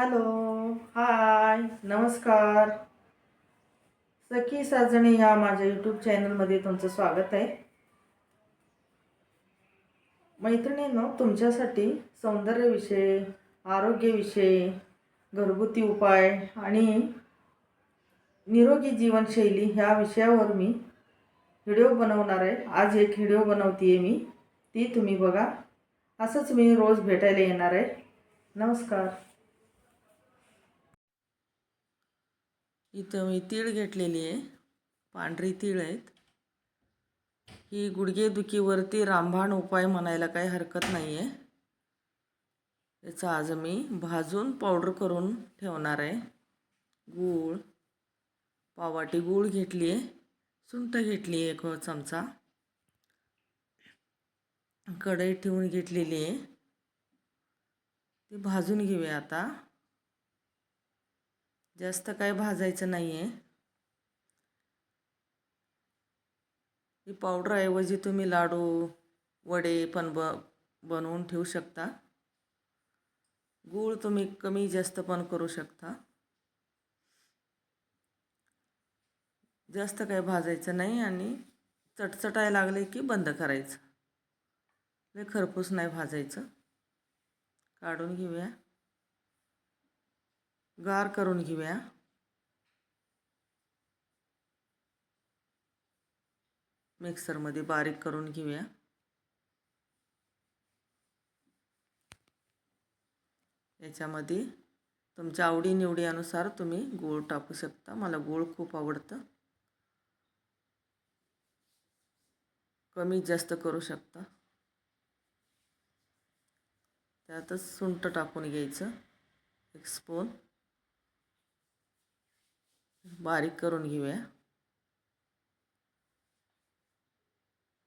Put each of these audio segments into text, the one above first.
Hello hi नमस्कार. सखी साजणी या माझ्या यूट्यूब चॅनलमध्ये तुमचं स्वागत आहे. मैत्रिणींनो तुमच्यासाठी सौंदर्यविषय आरोग्यविषय घरगुती उपाय आणि निरोगी जीवनशैली ह्या विषयावर मी व्हिडिओ बनवणार आहे. आज एक व्हिडिओ बनवते मी. ती तुम्ही बघा. असंच मी रोज भेटायला येणार आहे. नमस्कार. इथं मी तीळ घेतलेली आहे. पांढरी तीळ आहेत. ही गुडघेदुखीवरती रामबाण उपाय म्हणायला काही हरकत नाही आहे याचं आज मी भाजून पावडर करून ठेवणार आहे. गूळ पावाटी गूळ घेतली आहे. सुंठ घेतली आहे एक चमचा. कढई ठेवून घेतलेली आहे. ती भाजून घेऊया आता. जास्त काय भाजायचं नाही आहे ही पावडरऐवजी तुम्ही लाडू वडे पण ब बनवून ठेवू शकता. गूळ तुम्ही कमी जास्त पण करू शकता. जास्त काही भाजायचं नाही आणि चटचटाय लागले की बंद करायचं. लय खरपूस नाही भाजायचं. काढून घेऊया. गार करून घेऊया. मिक्सरमध्ये बारीक करून घेऊया. याच्यामध्ये तुमच्या आवडीनिवडीनुसार तुम्ही गूळ टाकू शकता. मला गूळ खूप आवडतं. कमी जास्त करू शकता. त्यातच सुंठ टाकून घ्यायचं. एक स्पून बारीक करून घेऊया.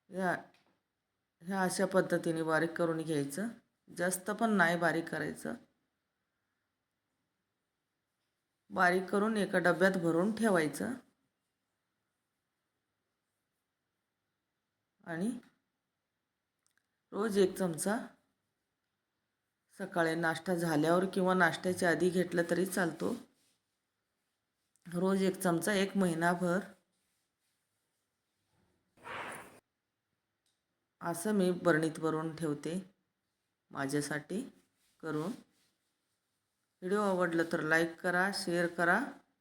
ह्या ह्या अशा पद्धतीने बारीक करून घ्यायचं. जास्त पण नाही बारीक करायचं. बारीक करून एका डब्यात भरून ठेवायचं. आणि रोज एक चमचा सकाळी नाश्ता झाल्यावर किंवा नाश्त्याच्या आधी घेतलं तरी चालतो. रोज एक चमचा एक महिनाभर. असं मी बरणीत भरून ठेवते माझ्यासाठी करून. व्हिडिओ आवडलं तर लाईक करा शेअर करा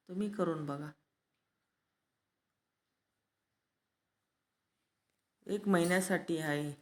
तुम्ही करून बघा. एक महिन्यासाठी आहे.